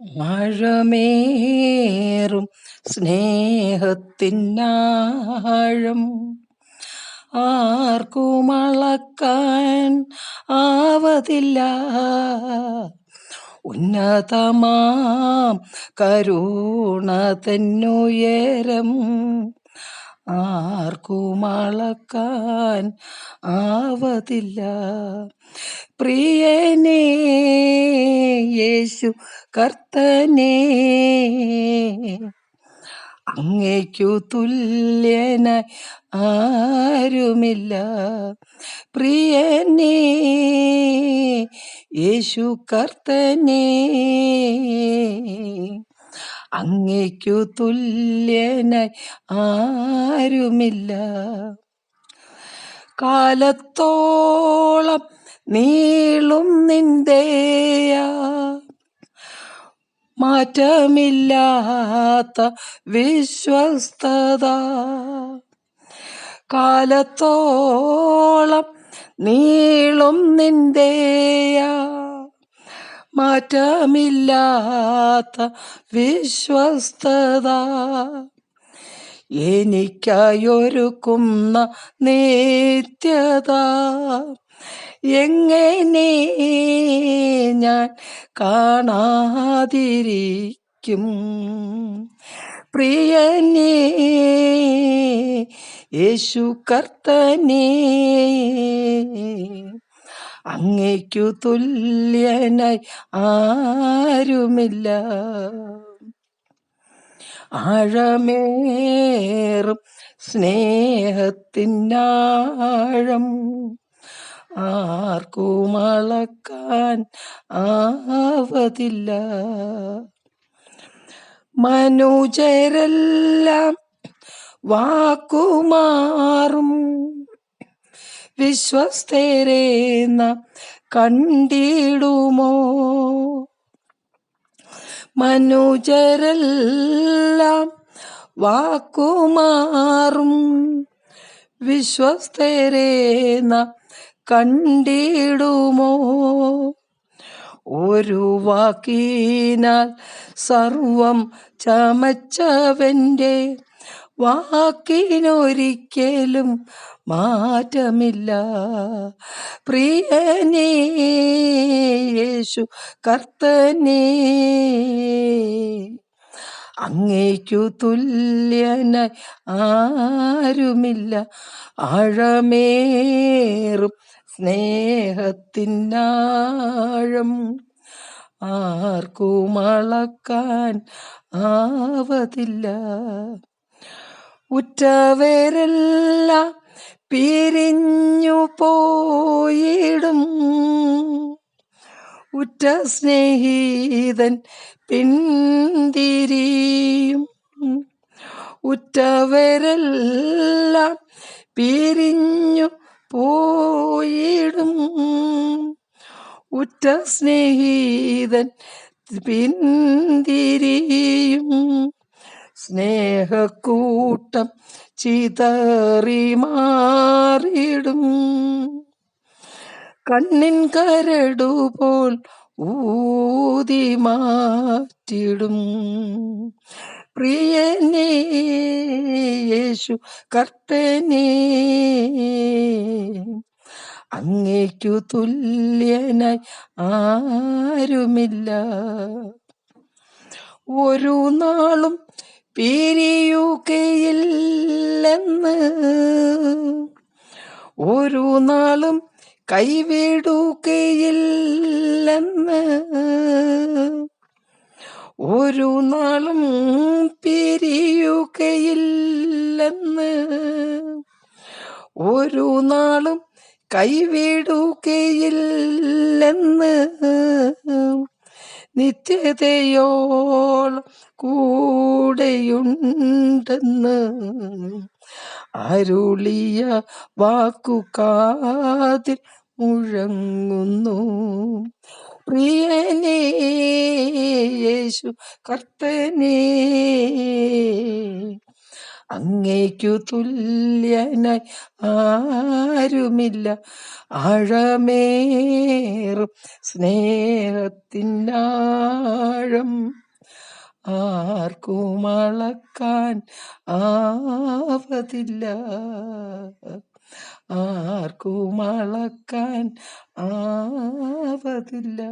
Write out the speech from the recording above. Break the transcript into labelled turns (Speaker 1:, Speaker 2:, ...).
Speaker 1: ആഴമേറും സ്നേഹത്തിനാഴം. ആർക്കുമളക്കാൻ ആവതില്ല. ഉന്നതമാം കരുണ തന്നുയരം. ആർക്കുമളക്കാൻ ആവതില്ല. പ്രിയനേ യേശു കർത്തനേ. അങ്ങയ്ക്കു തുല്യനായി ആരുമില്ല. പ്രിയനേ യേശു കർത്തനേ. അങ്ങയ്ക്കു തുല്യനായി ആരുമില്ല. കാലത്തോളം നീളും നിന്റെയാ മാറ്റമില്ലാത്ത വിശ്വസ്തത. കാലത്തോളം നീളും നിന്ദേയ മാറ്റമില്ലാത്ത വിശ്വസ്തത. എനിക്കായൊരുക്കുന്ന നിത്യത. എങ്ങനെ ഞാൻ കാണാതിരിക്കും. പ്രിയനേ യേശു കർത്തനേ അങ്ങേക്കു തുല്യനായി ആരുമില്ല. ആഴമേറും സ്നേഹത്തിനാഴം ആർക്കും അളക്കാൻ ആവതില്ല. മനുജരെല്ലാം വാക്കുമാറും. വിശ്വസ്തരേന്ന കണ്ടിടുമോ? മനുജരെല്ലാം വാക്കുമാറും. വിശ്വസ്തരേന്ന കണ്ടിടുമോ? ഒരു വാക്കിനാൽ സർവം ചമച്ചവന്റെ വാക്കിനൊരിക്കലും മാറ്റമില്ല. പ്രിയനേ യേശു കർത്തനേ. അങ്ങേക്കു തുല്യനായി ആരുമില്ല. ആഴമേറും സ്നേഹത്തിനാഴം. ആർക്കും അളക്കാൻ ആവതില്ല. ഉറ്റവരെല്ലാം പിരിഞ്ഞു പോയിടും ഉറ്റ സ്നേഹിതൻ പിന്തിരിയും ഉറ്റവരെല്ലാം പിരിഞ്ഞു പോയിടും. ഉറ്റ സ്നേഹിതൻ പിന്തിരിയും. സ്നേഹക്കൂട്ടം ചിതറി മാറിടും കണ്ണിൻ കരടുപോൽ ഊതി മാറ്റിടും. പ്രിയനേ യേശു കർത്തനേ. അങ്ങേക്കു തുല്യനായി ആരുമില്ല. ഒരു നാളും പിരിയുകയില്ലെന്ന്. ഒരു നാളും കൈവിടുകയില്ലെന്ന്. ഒരു നാളും പിരിയുകയില്ലെന്ന്. ഒരു നാളും കൈവിടുകയില്ലെന്ന്. നിത്യതയോളം കൂടെയുണ്ടെന്ന്. അരുളിയ വാക്കുകാതിൽ മുഴങ്ങുന്നു. പ്രിയനേ യേശു കർത്തനേ. അങ്ങേക്കു തുല്യനായി ആരുമില്ല. ആഴമേറും സ്നേഹത്തിനാഴം. ആർക്കും അളക്കാൻ ആവതില്ല. ആർക്കും അളക്കാൻ ആവതില്ല.